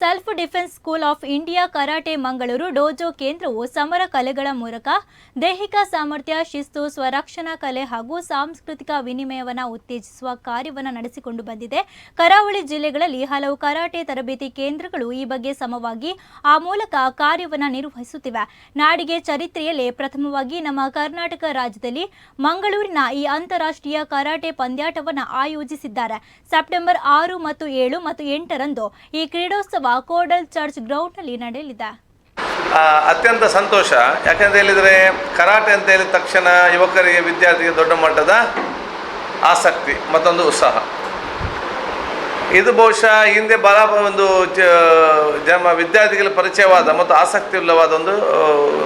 Self defence school of India karate Mangaluru dojo ಕೇಂದ್ರವು ಸಮರ ಕಲೆಗಳ ಮೂಲಕ ದೈಹಿಕ ಸಾಮರ್ಥ್ಯ, ಶಿಸ್ತು, ಸ್ವರಕ್ಷಣಾ ಕಲೆ ಹಾಗೂ ಸಾಂಸ್ಕೃತಿಕ ವಿನಿಮಯವನ್ನು ಉತ್ತೇಜಿಸುವ ಕಾರ್ಯವನ್ನು ನಡೆಸಿಕೊಂಡು ಬಂದಿದೆ. ಕರಾವಳಿ ಜಿಲ್ಲೆಗಳಲ್ಲಿ ಹಲವು ಕರಾಟೆ ತರಬೇತಿ ಕೇಂದ್ರಗಳು ಈ ಬಗ್ಗೆ ಸಮವಾಗಿ ಆ ಮೂಲಕ ಕಾರ್ಯವನ್ನು ನಿರ್ವಹಿಸುತ್ತಿವೆ. ನಾಡಿಗೆ ಚರಿತ್ರೆಯಲ್ಲಿ ಪ್ರಥಮವಾಗಿ ನಮ್ಮ ಕರ್ನಾಟಕ ರಾಜ್ಯದಲ್ಲಿ ಮಂಗಳೂರಿನ ಈ ಅಂತಾರಾಷ್ಟ್ರೀಯ ಕರಾಟೆ ಪಂದ್ಯಾಟವನ್ನು ಆಯೋಜಿಸಿದ್ದಾರೆ. ಸೆಪ್ಟೆಂಬರ್ ಆರು ಮತ್ತು ಏಳು ಮತ್ತು ಎಂಟರಂದು ಈ ಕ್ರೀಡೋತ್ಸವ ಕೋಡಲ್ ಚರ್ಚ್ ಗ್ರೌಂಡ್ನಲ್ಲಿ ನಡೆಯಲಿದೆ. ಅತ್ಯಂತ ಸಂತೋಷ. ಯಾಕಂತ ಹೇಳಿದರೆ ಕರಾಟೆ ಅಂತ ಹೇಳಿದ ತಕ್ಷಣ ಯುವಕರಿಗೆ ವಿದ್ಯಾರ್ಥಿಗೆ ದೊಡ್ಡ ಮಟ್ಟದ ಆಸಕ್ತಿ ಮತ್ತೊಂದು ಉತ್ಸಾಹ. ಇದು ಬಹುಶಃ ಹಿಂದೆ ಬಹಳ ಒಂದು ಜನ ವಿದ್ಯಾರ್ಥಿಗಳ ಪರಿಚಯವಾದ ಮತ್ತು ಆಸಕ್ತಿಯುಳ್ಳವಾದ ಒಂದು ಆ,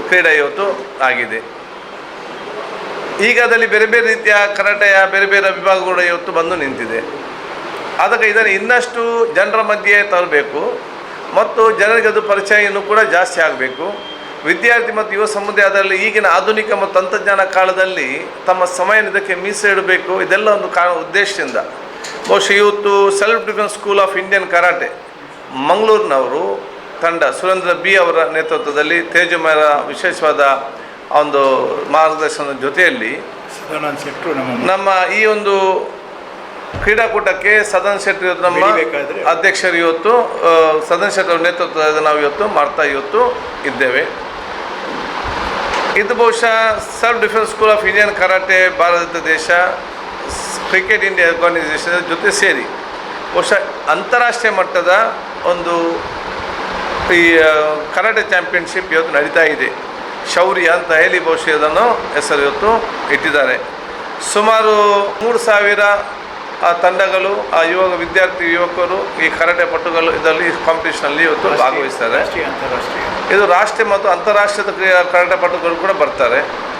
ಕ್ರೀಡೆ ಇವತ್ತು ಆಗಿದೆ. ಈಗ ಅದರಲ್ಲಿ ಬೇರೆ ಬೇರೆ ರೀತಿಯ ಕರಾಟೆಯ ಬೇರೆ ಬೇರೆ ವಿಭಾಗಗಳು ಇವತ್ತು ಬಂದು ನಿಂತಿದೆ. ಅದಕ್ಕೆ ಇದನ್ನು ಇನ್ನಷ್ಟು ಜನರ ಮಧ್ಯೆ ತರಬೇಕು. ಮತ್ತು ಜನರಿಗೆ ಅದು ಪರಿಚಯ ಇನ್ನೂ ಕೂಡ ಜಾಸ್ತಿ ಆಗಬೇಕು. ವಿದ್ಯಾರ್ಥಿ ಮತ್ತು ಯುವ ಸಮುದಾಯ ಅದರಲ್ಲಿ ಈಗಿನ ಆಧುನಿಕ ಮತ್ತು ತಂತ್ರಜ್ಞಾನ ಕಾಲದಲ್ಲಿ ತಮ್ಮ ಸಮಯ ಇದಕ್ಕೆ ಮೀಸಲಿಡಬೇಕು ಇದೆಲ್ಲ ಒಂದು ಕಾರಣ ಉದ್ದೇಶದಿಂದ. ಬಹುಶಃ ಇವತ್ತು self defence school of Indian karate ಮಂಗಳೂರಿನವರು ತಂಡ ಸುರೇಂದ್ರ ಬಿ ಅವರ ನೇತೃತ್ವದಲ್ಲಿ ತೇಜಮಯರ ವಿಶೇಷವಾದ ಒಂದು ಮಾರ್ಗದರ್ಶನದ ಜೊತೆಯಲ್ಲಿ ನಮ್ಮ ಈ ಒಂದು ಕ್ರೀಡಾಕೂಟಕ್ಕೆ ಸದನ್ ಶೆಟ್ಟಿ ಇವತ್ತು ನಮ್ಮ ಅಧ್ಯಕ್ಷರು ಇವತ್ತು ಸದನ್ ಶೆಟ್ಟಿ ಅವರ ನೇತೃತ್ವದ ನಾವು ಇವತ್ತು ಮಾಡ್ತಾ ಇವತ್ತು ಇದ್ದೇವೆ. ಇದು ಬಹುಶಃ self defence school of Indian karate Bharat ದೇಶ ಕ್ರಿಕೆಟ್ ಇಂಡಿಯಾ ಆರ್ಗನೈಸೇಷನ್ ಜೊತೆ ಸೇರಿ. ಬಹುಶಃ ಅಂತಾರಾಷ್ಟ್ರೀಯ ಮಟ್ಟದ ಒಂದು ಈ ಕರಾಟೆ ಚಾಂಪಿಯನ್ಶಿಪ್ ಇವತ್ತು ನಡೀತಾ ಇದೆ. ಶೌರ್ಯ ಅಂತ ಹೇಳಿ ಬಹುಶಃ ಇದನ್ನು ಹೆಸರು ಇವತ್ತು ಇಟ್ಟಿದ್ದಾರೆ. ಸುಮಾರು ಮೂರು ಸಾವಿರ ಆ ತಂಡಗಳು ಆ ಯುವಕ ವಿದ್ಯಾರ್ಥಿ ಯುವಕರು ಈ ಕರಾಟೆ ಪಟುಗಳು ಇದರಲ್ಲಿ ಕಾಂಪಿಟೇಷನಲ್ಲಿ ಇವತ್ತು ಭಾಗವಹಿಸ್ತಾರೆ. ಇದು ರಾಷ್ಟ್ರೀಯ ಮತ್ತು ಅಂತಾರಾಷ್ಟ್ರೀಯ ಕ್ರೀಡಾ ಕರಾಟೆ ಪಟುಗಳು ಕೂಡ ಬರ್ತಾರೆ.